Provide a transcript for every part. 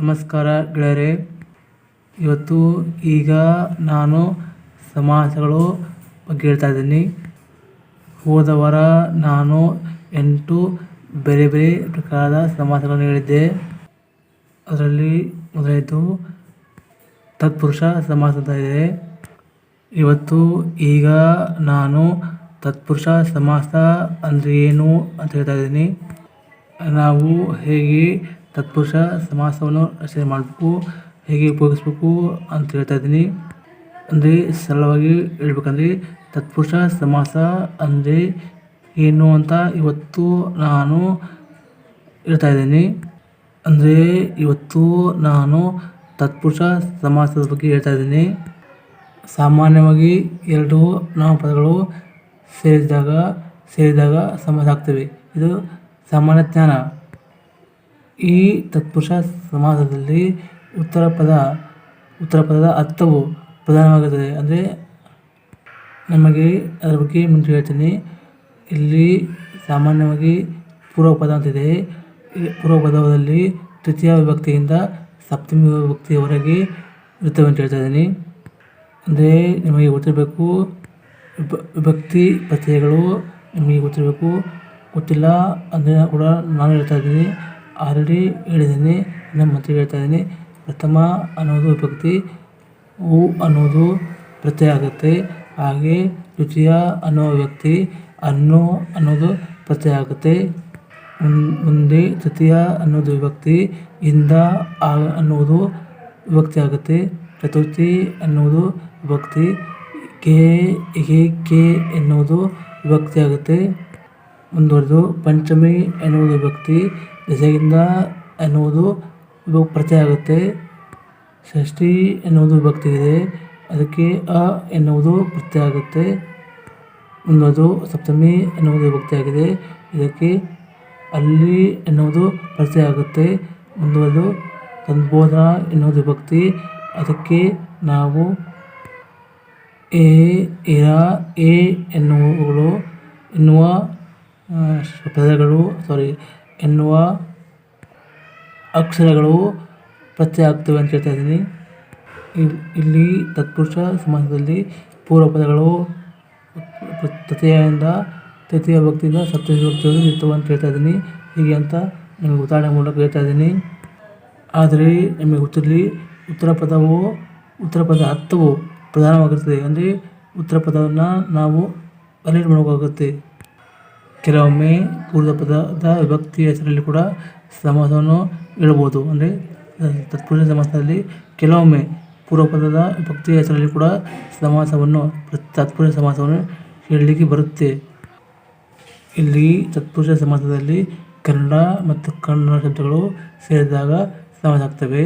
ನಮಸ್ಕಾರ ಗೆಳೆಯರೇ. ಇವತ್ತು ಈಗ ನಾನು ಸಮಾಸಗಳು ಬಗ್ಗೆ ಹೇಳ್ತಾ ಇದ್ದೀನಿ. ಹೋದ ವಾರ ನಾನು ಎಂಟು ಬೇರೆ ಬೇರೆ ಪ್ರಕಾರದ ಸಮಾಸಗಳನ್ನು ಹೇಳಿದ್ದೆ. ಅದರಲ್ಲಿ ಮೊದಲನೇದು ತತ್ಪುರುಷ ಸಮಾಸ ಅಂತ ಇದೆ. ಇವತ್ತು ಈಗ ನಾನು ತತ್ಪುರುಷ ಸಮಾಸ ಅಂದರೆ ಏನು ಅಂತ ಹೇಳ್ತಾ ಇದ್ದೀನಿ. ನಾವು ಹೇಗೆ ತತ್ಪುರುಷ ಸಮಾಸವನ್ನು ರಚನೆ ಮಾಡಬೇಕು, ಹೇಗೆ ಉಪಯೋಗಿಸ್ಬೇಕು ಅಂತ ಹೇಳ್ತಾ ಇದ್ದೀನಿ. ಅಂದರೆ ಸರಳವಾಗಿ ಹೇಳ್ಬೇಕಂದ್ರೆ ತತ್ಪುರುಷ ಸಮಾಸ ಅಂದರೆ ಏನು ಅಂತ ಇವತ್ತು ನಾನು ಹೇಳ್ತಾ ಇದ್ದೀನಿ. ಅಂದರೆ ಇವತ್ತು ನಾನು ತತ್ಪುರುಷ ಸಮಾಸದ ಬಗ್ಗೆ ಹೇಳ್ತಾ ಇದ್ದೀನಿ. ಸಾಮಾನ್ಯವಾಗಿ ಎರಡು ನಾಮಪದಗಳು ಸೇರಿದಾಗ ಸೇರಿದಾಗ ಸಮಾಸ ಆಗ್ತವೆ ಇದು ಸಾಮಾನ್ಯ ಜ್ಞಾನ. ಈ ತತ್ಪುರುಷ ಸಮಾಸದಲ್ಲಿ ಉತ್ತರ ಪದ, ಉತ್ತರ ಪದದ ಅರ್ಥವು ಪ್ರಧಾನವಾಗುತ್ತದೆ. ಅಂದರೆ ನಮಗೆ ಅದರ ಬಗ್ಗೆ ಮುಂಚೆ ಹೇಳ್ತೀನಿ. ಇಲ್ಲಿ ಸಾಮಾನ್ಯವಾಗಿ ಪೂರ್ವ ಪದ ಅಂತಿದೆ. ಈ ಪೂರ್ವ ಪದದಲ್ಲಿ ತೃತೀಯ ವಿಭಕ್ತಿಯಿಂದ ಸಪ್ತಮಿ ವಿಭಕ್ತಿಯವರೆಗೆ ಇರ್ತವೆ ಅಂತ ಹೇಳ್ತಾ ಇದ್ದೀನಿ. ಅಂದರೆ ನಿಮಗೆ ಗೊತ್ತಿರಬೇಕು, ವಿಭ, ವಿಭಕ್ತಿ ಪ್ರತ್ಯಯಗಳು ನಿಮಗೆ ಗೊತ್ತಿರಬೇಕು. ಗೊತ್ತಿಲ್ಲ ಅಂದರೆ ಕೂಡ ನಾನು ಹೇಳ್ತಾ ಇದ್ದೀನಿ. ಆಲ್ರೆಡಿ ಹೇಳಿದ್ದೀನಿ ನಾನು ಮತ್ತೆ ಹೇಳ್ತಾ ಇದ್ದೀನಿ. ಪ್ರಥಮ ಅನ್ನೋದು ವಿಭಕ್ತಿ ಉ ಅನ್ನೋದು ಪ್ರತ್ಯಯ ಆಗುತ್ತೆ. ಹಾಗೆ ದ್ವಿತೀಯ ಅನ್ನೋ ವ್ಯಕ್ತಿ ಅನ್ನೋ ಅನ್ನೋದು ಪ್ರತ್ಯಯ ಆಗುತ್ತೆ. ಮುಂದೆ ತೃತೀಯ ಅನ್ನೋದು ವಿಭಕ್ತಿ ಇಂದ ಅನ್ನೋದು ವಿಭಕ್ತಿ ಆಗುತ್ತೆ. ಚತುರ್ಥಿ ಅನ್ನೋದು ವಿಭಕ್ತಿ, ಕೆ, ಹೇ, ಕೆ ಎನ್ನುವುದು ವಿಭಕ್ತಿ ಆಗುತ್ತೆ. ಮುಂದುವರೆದು, ಪಂಚಮಿ ಎನ್ನುವುದು ವಿಭಕ್ತಿ ದೆಸೆಯಿಂದ ಎನ್ನುವುದು ವಿಭ ಪ್ರತ್ಯಯ ಆಗುತ್ತೆ. ಷಷ್ಠಿ ಎನ್ನುವುದು ವಿಭಕ್ತಿ ಇದೆ. ಅದಕ್ಕೆ ಅ ಎನ್ನುವುದು ಆಗುತ್ತೆ. ಮುಂದೋದು ಸಪ್ತಮಿ ಎನ್ನುವುದು ವಿಭಕ್ತಿ ಆಗಿದೆ. ಇದಕ್ಕೆ ಅಲ್ಲಿ ಎನ್ನುವುದು ಆಗುತ್ತೆ. ಮುಂದೋದು ಸಂಬೋಧನಾ ಎನ್ನುವುದು ವಿಭಕ್ತಿ. ಅದಕ್ಕೆ ನಾವು ಎ, ಇರ, ಎ ಎನ್ನುವುಗಳು ಎನ್ನುವ ಪದಗಳು ಸಾರಿ ಎನ್ನುವ ಅಕ್ಷರಗಳು ಪತ್ತೆ ಆಗ್ತವೆ ಅಂತ ಹೇಳ್ತಾ ಇದ್ದೀನಿ. ಇಲ್ಲಿ ತತ್ಪುರುಷ ಸಮಾಜದಲ್ಲಿ ಪೂರ್ವ ಪದಗಳು ತೃತೀಯದಿಂದ ತೃತೀಯ ಭಕ್ತಿಯಿಂದ ಸಪ್ತಮಿ ಭಕ್ತಿಯಲ್ಲಿ ಇರ್ತವೆ ಅಂತ ಹೇಳ್ತಾ ಇದ್ದೀನಿ. ಹೀಗೆ ಅಂತ ನಿಮಗೆ ಉದಾಹರಣೆ ಮೂಲಕ ಹೇಳ್ತಾ ಇದ್ದೀನಿ. ಆದರೆ ನಿಮಗೆ ಗೊತ್ತಿರಲಿ, ಉತ್ತರ ಪದವು, ಉತ್ತರ ಪದ ಅರ್ಥವು ಪ್ರಧಾನವಾಗಿರ್ತದೆ. ಅಂದರೆ ಉತ್ತರ ಪದವನ್ನು ನಾವು ಅಲೈನ್ ಮಾಡಬೇಕಾಗುತ್ತೆ ಕೆಲವೊಮ್ಮೆ ಪೂರ್ವ ಪದದ ವಿಭಕ್ತಿಯ ಹೆಸರಲ್ಲಿ ಕೂಡ ಸಮಾಸವನ್ನು ಹೇಳ್ಬೋದು ಅಂದರೆ ತತ್ಪುರುಷ ಸಮಾಸದಲ್ಲಿ ಕೆಲವೊಮ್ಮೆ ಪೂರ್ವ ಪದದ ವಿಭಕ್ತಿಯ ಹೆಸರಲ್ಲಿ ಕೂಡ ಸಮಾಸವನ್ನು ತತ್ಪುರುಷ ಸಮಾಸವನ್ನು ಹೇಳಲಿಕ್ಕೆ ಬರುತ್ತೆ. ಇಲ್ಲಿ ತತ್ಪುರುಷ ಸಮಾಸದಲ್ಲಿ ಕನ್ನಡ ಮತ್ತು ಕನ್ನಡ ಶಬ್ದಗಳು ಸೇರಿದಾಗ ಸಮಾಸ ಆಗ್ತವೆ.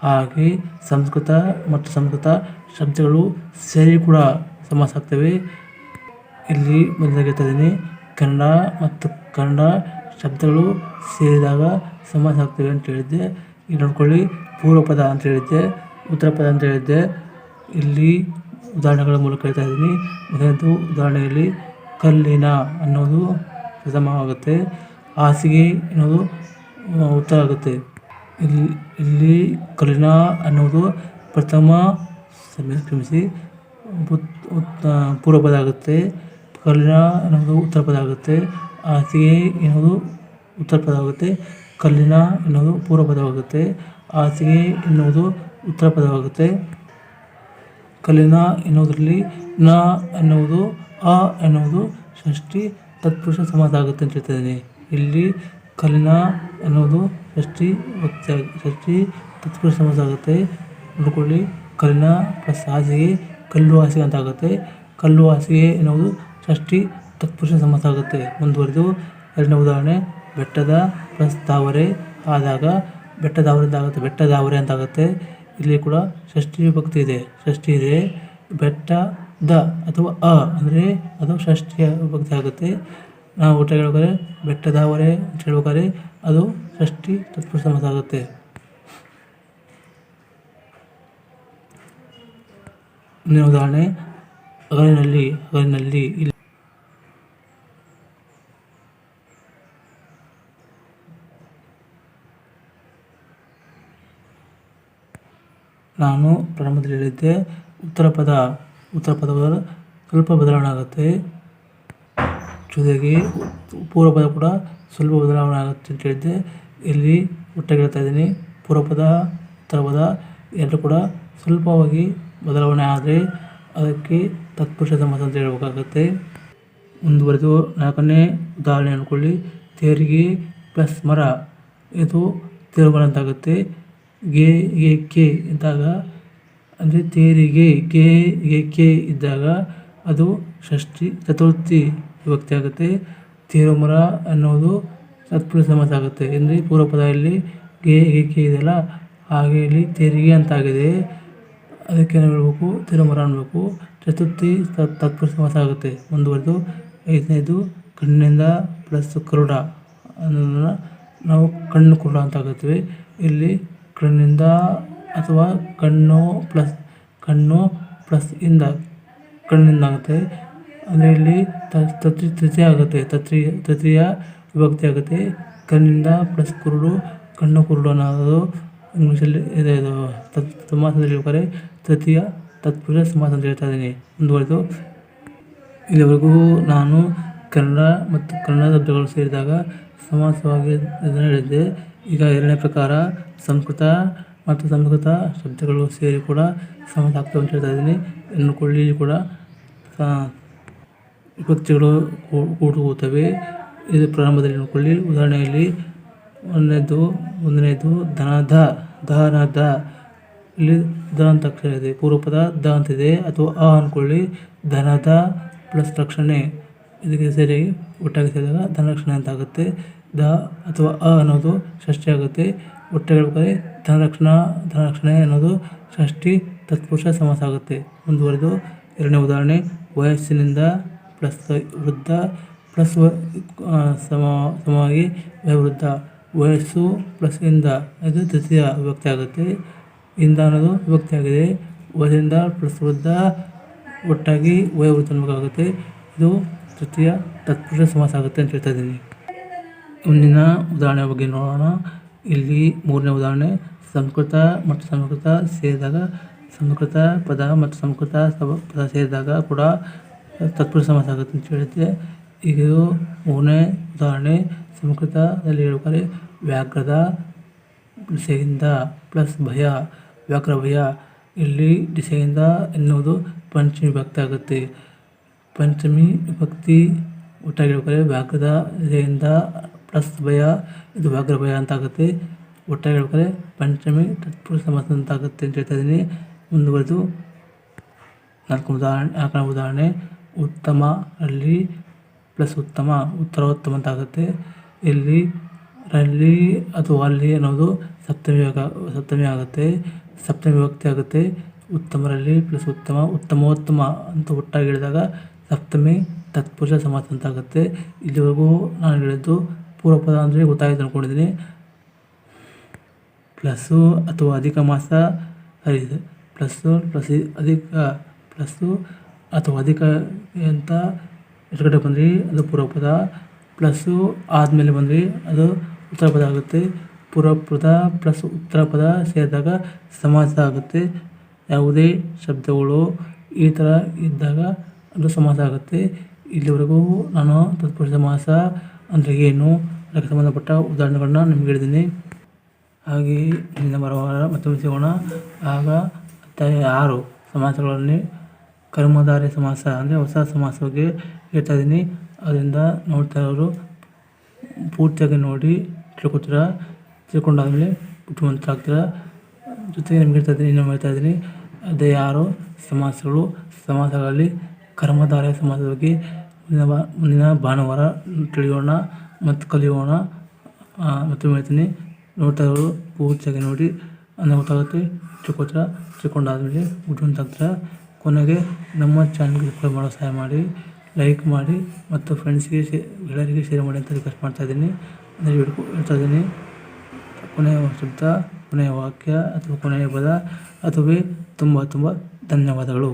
ಹಾಗೆ ಸಂಸ್ಕೃತ ಮತ್ತು ಸಂಸ್ಕೃತ ಶಬ್ದಗಳು ಸೇರಿ ಕೂಡ ಸಮಾಸ ಆಗ್ತವೆ. ಇಲ್ಲಿ ಮೊದಲಾಗಿ ಹೇಳ್ತಾ ಇದ್ದೀನಿ ಕನ್ನಡ ಮತ್ತು ಕನ್ನಡ ಶಬ್ದಗಳು ಸೇರಿದಾಗ ಸಮಾಸ ಆಗ್ತವೆ ಅಂತ ಹೇಳಿದ್ದೆ. ಇಲ್ಲಿ ನೋಡ್ಕೊಳ್ಳಿ, ಪೂರ್ವ ಪದ ಅಂತ ಹೇಳಿದ್ದೆ, ಉತ್ತರ ಪದ ಅಂತ ಹೇಳಿದ್ದೆ. ಇಲ್ಲಿ ಉದಾಹರಣೆಗಳ ಮೂಲಕ ಹೇಳ್ತಾ ಇದ್ದೀನಿ. ಮೊದಲನೇದು ಉದಾಹರಣೆಯಲ್ಲಿ ಕಲ್ಲಿನ ಅನ್ನೋದು ಪ್ರಥಮವಾಗುತ್ತೆ. ಹಾಸಿಗೆ ಅನ್ನೋದು ಉತ್ತರ ಆಗುತ್ತೆ. ಇಲ್ಲಿ ಇಲ್ಲಿ ಕಲ್ಲಿನ ಅನ್ನೋದು ಪ್ರಥಮ ಕ್ಷಮಿಸಿ ಪೂರ್ವ ಪದ ಆಗುತ್ತೆ. ಕಲ್ಲಿನ ಅನ್ನೋದು ಉತ್ತರ ಪದ ಆಗುತ್ತೆ. ಹಾಸಿಗೆ ಎನ್ನುವುದು ಉತ್ತರ ಪದ ಆಗುತ್ತೆ. ಕಲ್ಲಿನ ಎನ್ನುವುದು ಪೂರ್ವ ಪದವಾಗುತ್ತೆ. ಹಾಸಿಗೆ ಎನ್ನುವುದು ಉತ್ತರ ಪದವಾಗುತ್ತೆ. ಕಲ್ಲಿನ ಎನ್ನುವುದರಲ್ಲಿ ನ ಎನ್ನುವುದು ಅ ಎನ್ನುವುದು ಷಷ್ಠಿ ತತ್ಪುರುಷ ಸಮಾಸ ಆಗುತ್ತೆ ಅಂತ ಹೇಳ್ತಿದ್ದೀನಿ. ಇಲ್ಲಿ ಕಲ್ಲಿನ ಎನ್ನುವುದು ಷಷ್ಠಿ ವ್ಯಕ್ತಿ ಷಷ್ಠಿ ತತ್ಪುರುಷ ಸಮಾಸ ಆಗುತ್ತೆ. ನೋಡ್ಕೊಳ್ಳಿ. ಕಲ್ಲಿನ ಪ್ಲಸ್ ಹಾಸಿಗೆ ಕಲ್ಲು ಹಾಸಿಗೆ ಅಂತ ಆಗುತ್ತೆ. ಕಲ್ಲು ಹಾಸಿಗೆ ಎನ್ನುವುದು ಷಷ್ಠಿ ತತ್ಪುರುಷ ಸಮಾಸ ಆಗುತ್ತೆ ಮುಂದುವರೆದು ಎರಡನೇ ಉದಾಹರಣೆ, ಬೆಟ್ಟದ ಪ್ಲಸ್ ಆದಾಗ ಆದಾಗ ಅಂತ ಆಗುತ್ತೆ ಬೆಟ್ಟದಾವರೆ ಅಂತ ಆಗುತ್ತೆ ಇಲ್ಲಿ ಕೂಡ ಷಷ್ಠಿ ವಿಭಕ್ತಿ ಇದೆ. ಷಷ್ಠಿ ಇದೆ ಬೆಟ್ಟ ದ ಅಥವಾ ಅ ಅಂದರೆ ಅದು ಷಷ್ಠಿಯ ವಿಭಕ್ತಿ ಆಗುತ್ತೆ. ನಾವು ಊಟ ಹೇಳ್ಬೇಕಾದ್ರೆ ಬೆಟ್ಟದಾವರೆ ಅಂತ ಹೇಳ್ಬೇಕಾದ್ರೆ ಅದು ಷಷ್ಠಿ ತತ್ಪುರುಷ ಸಮಾಸ ಆಗುತ್ತೆ ಉದಾಹರಣೆ ಹಗಲಿನಲ್ಲಿ ಹಗಲಿನಲ್ಲಿ ಇಲ್ಲಿ ನಾನು ಪ್ರಾರಂಭದಲ್ಲಿ ಹೇಳಿದ್ದೆ, ಉತ್ತರ ಪದ ಉತ್ತರ ಪದ ಸ್ವಲ್ಪ ಬದಲಾವಣೆ ಆಗುತ್ತೆ ಜೊತೆಗೆ ಪೂರ್ವ ಪದ ಕೂಡ ಸ್ವಲ್ಪ ಬದಲಾವಣೆ ಆಗುತ್ತೆ ಅಂತ ಹೇಳಿದ್ದೆ. ಇಲ್ಲಿ ಒಟ್ಟಾಗಿ ಹೇಳ್ತಾ ಇದ್ದೀನಿ. ಪೂರ್ವ ಪದ, ಉತ್ತರ ಪದ ಎರಡು ಕೂಡ ಸ್ವಲ್ಪವಾಗಿ ಬದಲಾವಣೆ ಆದರೆ ಅದಕ್ಕೆ ತತ್ಪುರುಷ ಸಮಾಸ ಅಂತ ಹೇಳಬೇಕಾಗತ್ತೆ. ಮುಂದುವರೆದು ನಾಲ್ಕನೇ ಉದಾಹರಣೆ ಅಂದ್ಕೊಳ್ಳಿ ತೇರಿಗೆ ಪ್ಲಸ್ ಮರ, ಇದು ತೇರುಮರ ಅಂತಾಗುತ್ತೆ ಗೆ ಗೆ, ಕೆ ಇದ್ದಾಗ, ಅಂದರೆ ತೇರಿಗೆ ಗೆ ಗೆ, ಕೆ ಇದ್ದಾಗ ಅದು ಷಷ್ಠಿ, ಚತುರ್ಥಿ ವಿಭಕ್ತಿ ಆಗುತ್ತೆ. ತೇರುಮರ ಅನ್ನೋದು ತತ್ಪುರುಷ ಸಮಾಸ ಆಗುತ್ತೆ. ಅಂದರೆ ಪೂರ್ವ ಪದದಲ್ಲಿ ಗೆ ಗೆ, ಕೆ ಇದೆಯಲ್ಲ, ಹಾಗೆ ಇಲ್ಲಿ ತೇರಿಗೆ ಅಂತಾಗಿದೆ ಅದಕ್ಕೆ ಏನು ಹೇಳ್ಬೇಕು? ತಿರುಮರ ಅನ್ಬೇಕು. ಚತುರ್ಥಿ ತತ್ಪುರುಷ ಸಮಾಸ ಆಗುತ್ತೆ. ಮುಂದುವರೆದು ಐದನೇದು ಕಣ್ಣಿಂದ ಪ್ಲಸ್ ಕರುಡ ಅನ್ನೋದನ್ನು ನಾವು ಕಣ್ಣು ಕುರುಡ ಅಂತ ಆಗುತ್ತೇವೆ ಇಲ್ಲಿ ಕಣ್ಣಿಂದ ಅಥವಾ ಕಣ್ಣು ಪ್ಲಸ್ ಕಣ್ಣು ಪ್ಲಸ್ ಇಂದ ಕಣ್ಣಿಂದ ಆಗುತ್ತೆ. ಅಂದರೆ ಇಲ್ಲಿ ತತ್ರಿ, ತೃತೀಯ ಆಗುತ್ತೆ. ತತ್ರಿ, ತೃತೀಯ ವಿಭಕ್ತಿ ಆಗುತ್ತೆ. ಕಣ್ಣಿಂದ ಪ್ಲಸ್ ಕುರುಡು, ಕಣ್ಣು ಕುರುಡು ಅನ್ನೋದು ಇಂಗ್ಲೀಷಲ್ಲಿ ಇದೆ ಇದು. ತತ್ ಸಮಾಸದಲ್ಲಿ ಹೇಳ್ತಾರೆ. ತೃತೀಯ ತತ್ಪುರುಷ ಸಮಾಸ ಅಂತ ಹೇಳ್ತಾ ಇದ್ದೀನಿ. ಮುಂದುವರೆದು. ಇಲ್ಲಿವರೆಗೂ ನಾನು ಕನ್ನಡ ಮತ್ತು ಕನ್ನಡ ಶಬ್ದಗಳು ಸೇರಿದಾಗ ಸಮಾಸವಾಗಿ ಇದನ್ನು ಹೇಳಿದ್ದೆ. ಈಗ ಎರಡನೇ ಪ್ರಕಾರ ಸಂಸ್ಕೃತ ಮತ್ತು ಸಂಸ್ಕೃತ ಶಬ್ದಗಳು ಸೇರಿ ಕೂಡ ಸಮಾಸ ಆಗ್ತವೆ ಅಂತ ಹೇಳ್ತಾ ಇದ್ದೀನಿ. ಇನ್ನು ಕೊಳ್ಳಿ ಕೂಡ ವಿಭಕ್ತಿಗಳು ಕೂಡುತ್ತವೆ ಇದು ಪ್ರಾರಂಭದಲ್ಲಿ ನೋಡಿಕೊಳ್ಳಿ ಉದಾಹರಣೆಯಲ್ಲಿ ಒಂದನೇದು ಒಂದನೇದು ದನದ ದ ಇಲ್ಲಿ ದ ಅಂತ ಅಕ್ಷರ ಇದೆ. ಪೂರ್ವಪದ ದ ಅಂತಿದೆ ಅಥವಾ ಅ ಅಂದ್ಕೊಳ್ಳಿ ಧನದ ಪ್ಲಸ್ ರಕ್ಷಣೆ ಇದಕ್ಕೆ ಸೇರಿ ಒಟ್ಟಾಗಿ ಸೇರಿದಾಗ ಧನರಕ್ಷಣೆ ಅಂತ ಆಗುತ್ತೆ. ದ ಅಥವಾ ಅ ಅನ್ನೋದು ಷಷ್ಠಿ ಆಗುತ್ತೆ. ಒಟ್ಟು ಹೇಳ್ಬೇಕಾದ್ರೆ ಧನರಕ್ಷಣಾ ಧನರಕ್ಷಣೆ ಅನ್ನೋದು ಷಷ್ಠಿ, ತತ್ಪುರುಷ, ಸಮಾಸ ಆಗುತ್ತೆ. ಮುಂದುವರೆದು ಎರಡನೇ ಉದಾಹರಣೆ, ವಯಸ್ಸಿನಿಂದ ಪ್ಲಸ್ ವೃದ್ಧ, ಪ್ಲಸ್ ಸಮ, ಸಮವಾಗಿ ವಯೋವೃದ್ಧ. ವಯಸ್ಸು ಪ್ಲಸ್ ಇಂದ, ಇದು ತೃತೀಯ ವಿಭಕ್ತಿ ಆಗುತ್ತೆ. ಇಂದ ಅನ್ನೋದು ವಿಭಕ್ತಿ ಆಗಿದೆ. ವಯಸ್ಸಿಂದ ಪ್ಲಸ್ ವೃದ್ಧ, ಒಟ್ಟಾಗಿ ವಯೋವೃದ್ಧ ಅನ್ಬೇಕಾಗುತ್ತೆ ಇದು ತೃತೀಯ, ತತ್ಪುರುಷ, ಸಮಾಸ ಆಗುತ್ತೆ ಅಂತ ಹೇಳ್ತಾ ಇದ್ದೀನಿ. ಮುಂದಿನ ಉದಾಹರಣೆ ಬಗ್ಗೆ ನೋಡೋಣ. ಇಲ್ಲಿ ಮೂರನೇ ಉದಾಹರಣೆ, ಸಂಸ್ಕೃತ ಮತ್ತು ಸಂಸ್ಕೃತ ಸೇರಿದಾಗ, ಸಂಸ್ಕೃತ ಪದ ಮತ್ತು ಸಂಸ್ಕೃತ ಪದ ಸೇರಿದಾಗ ಕೂಡ ತತ್ಪುರುಷ ಸಮಾಸ ಆಗುತ್ತೆ ಅಂತ ಹೇಳುತ್ತೆ ಇದು ಮೂರನೇ ಉದಾಹರಣೆ. ಸಂಸ್ಕೃತದಲ್ಲಿ ಹೇಳ್ಬೇಕಾದ್ರೆ ವ್ಯಾಘ್ರದ ದಿಸೆಯಿಂದ ಪ್ಲಸ್ ಭಯ ವ್ಯಾಘ್ರ ಭಯ. ಇಲ್ಲಿ ದಿಸೆಯಿಂದ ಎನ್ನುವುದು ಪಂಚಮಿ ವಿಭಕ್ತಿ ಆಗುತ್ತೆ. ಪಂಚಮಿ ವಿಭಕ್ತಿ ಒಟ್ಟಾಗಿ ಹೇಳ್ಬೇಕಾದ್ರೆ ವ್ಯಾಘ್ರದ ದಿಸೆಯಿಂದ ಪ್ಲಸ್ ಭಯ, ಇದು ವ್ಯಾಘ್ರ ಭಯ ಅಂತ ಆಗುತ್ತೆ ಒಟ್ಟಾಗಿ ಹೇಳ್ಬೇಕಾದ್ರೆ ಪಂಚಮಿ, ತತ್ಪುರುಷ ಸಮಾಸ ಅಂತ ಆಗುತ್ತೆ ಅಂತ ಹೇಳ್ತಾ ಇದ್ದೀನಿ. ಮುಂದುವರೆದು ನಾಲ್ಕು ಉದಾಹರಣೆ ನಾಲ್ಕನೇ ಉದಾಹರಣೆ. ಉತ್ತಮ ಅಲ್ಲಿ ಪ್ಲಸ್ ಉತ್ತಮ, ಉತ್ತರೋತ್ತಮ ಅಂತ ಆಗುತ್ತೆ ಇಲ್ಲಿ ರಲ್ಲಿ ಅಥವಾ ಅಲ್ಲಿ ಅನ್ನೋದು ಸಪ್ತಮಿ ಸಪ್ತಮಿ ಆಗುತ್ತೆ. ಸಪ್ತಮಿ ವ್ಯಕ್ತಿ ಆಗುತ್ತೆ. ಉತ್ತಮರಲ್ಲಿ ಪ್ಲಸ್ ಉತ್ತಮ, ಉತ್ತಮೋತ್ತಮ ಅಂತ ಒಟ್ಟಾಗಿ ಹೇಳಿದಾಗ ಸಪ್ತಮಿ, ತತ್ಪುರುಷ ಸಮಾಸ ಅಂತ ಆಗುತ್ತೆ ಇಲ್ಲಿವರೆಗೂ ನಾನು ಹೇಳಿದ್ದು ಪೂರ್ವಪದ ಅಂದರೆ ಗೊತ್ತಾಗಿದೆ ಅಂದ್ಕೊಂಡಿದ್ದೀನಿ ಪ್ಲಸ್ಸು ಅಥವಾ ಅಧಿಕ ಮಾಸ ಸರಿ ಪ್ಲಸ್ಸು, ಪ್ಲಸ್ ಅಧಿಕ, ಪ್ಲಸ್ಸು ಅಥವಾ ಅಧಿಕ ಅಂತ ಎದುರುಗಡೆ ಬಂದ್ರಿ, ಅದು ಪೂರ್ವಪದ. ಪ್ಲಸ್ಸು ಆದಮೇಲೆ ಬಂದ್ರಿ, ಅದು ಉತ್ತರ ಪದ ಆಗುತ್ತೆ. ಪೂರ್ವ ಪದ ಪ್ಲಸ್ ಉತ್ತರ ಪದ ಸೇರಿದಾಗ ಸಮಾಸ ಆಗುತ್ತೆ. ಯಾವುದೇ ಶಬ್ದಗಳು ಈ ಥರ ಇದ್ದಾಗ ಅದು ಸಮಾಸ ಆಗುತ್ತೆ. ಇಲ್ಲಿವರೆಗೂ ನಾನು ತತ್ಪುರುಷ ಸಮಾಸ ಅಂದರೆ ಏನು? ಅದಕ್ಕೆ ಸಂಬಂಧಪಟ್ಟ ಉದಾಹರಣೆಗಳನ್ನ ನಿಮ್ಗೆ ಹೇಳಿದ್ದೀನಿ. ಹಾಗೆಯೇ ಇಲ್ಲಿಂದ ಬರುವಾಗ ಮತ್ತೊಮ್ಮೆ ಸಿಗೋಣ ಆಗ ಆರು, ಸಮಾಸಗಳಲ್ಲಿ ಕರ್ಮಧಾರೆ ಸಮಾಸ ಅಂದರೆ ಹೊಸ ಸಮಾಸ ಬಗ್ಗೆ ಹೇಳ್ತಾ ಇದ್ದೀನಿ. ಅದರಿಂದ ನೋಡ್ತಾ ಇರೋರು ಪೂರ್ತಿಯಾಗಿ ನೋಡಿ, ತಿಳ್ಕೊತೀರ? ತಿಳ್ಕೊಂಡಾದಮೇಲೆ ಬುದ್ಧಿವಂತರ ಆಗ್ತೀರ ಜೊತೆಗೆ ನಿಮ್ಗೆ ಹೇಳ್ತಾ ಇದ್ದೀನಿ, ಇನ್ನೊಮ್ಮೆ ಹೇಳ್ತಾ ಇದ್ದೀನಿ. ಅದೇ ಯಾರು ಸಮಾಸಗಳು, ಸಮಾಸಗಳಲ್ಲಿ ಕರ್ಮಧಾರೆ ಸಮಾಸದ ಬಗ್ಗೆ ಮುಂದಿನ ಮುಂದಿನ ಭಾನುವಾರ ತಿಳಿಯೋಣ ಮತ್ತು ಕಲಿಯೋಣ. ಮತ್ತು ಹೇಳ್ತೀನಿ. ನೋಡ್ತಾ ಇರೋರು ಪೂರ್ತಿಯಾಗಿ ನೋಡಿ. ಗೊತ್ತಾಗುತ್ತೆ ಚಿಕ್ಕೋತ್ರ ಚಿಕ್ಕೊಂಡಾದಮೇಲೆ ಆಗ್ತೀರ ಕೊನೆಗೆ ನಮ್ಮ ಚಾನಲ್ಗೆ ಸಬ್ಸ್ಕ್ರೈಬ್ ಮಾಡೋ ಸಹಾಯ ಮಾಡಿ ಲೈಕ್ ಮಾಡಿ ಮತ್ತು ಫ್ರೆಂಡ್ಸ್ಗೆ ಶೇ ಎಲ್ಲರಿಗೆ ಶೇರ್ ಮಾಡಿ ಅಂತ ರಿಕ್ವೆಸ್ಟ್ ಮಾಡ್ತಾಯಿದ್ದೀನಿ ಅಂದರೆ ಹೇಳ್ತಾ ಇದ್ದೀನಿ. ಕೊನೆಯ ಶಬ್ದ, ಕೊನೆಯ ವಾಕ್ಯ ಅಥವಾ ಕೊನೆಯ ಪದ ಅಥವಾ ತುಂಬ ತುಂಬ ಧನ್ಯವಾದಗಳು.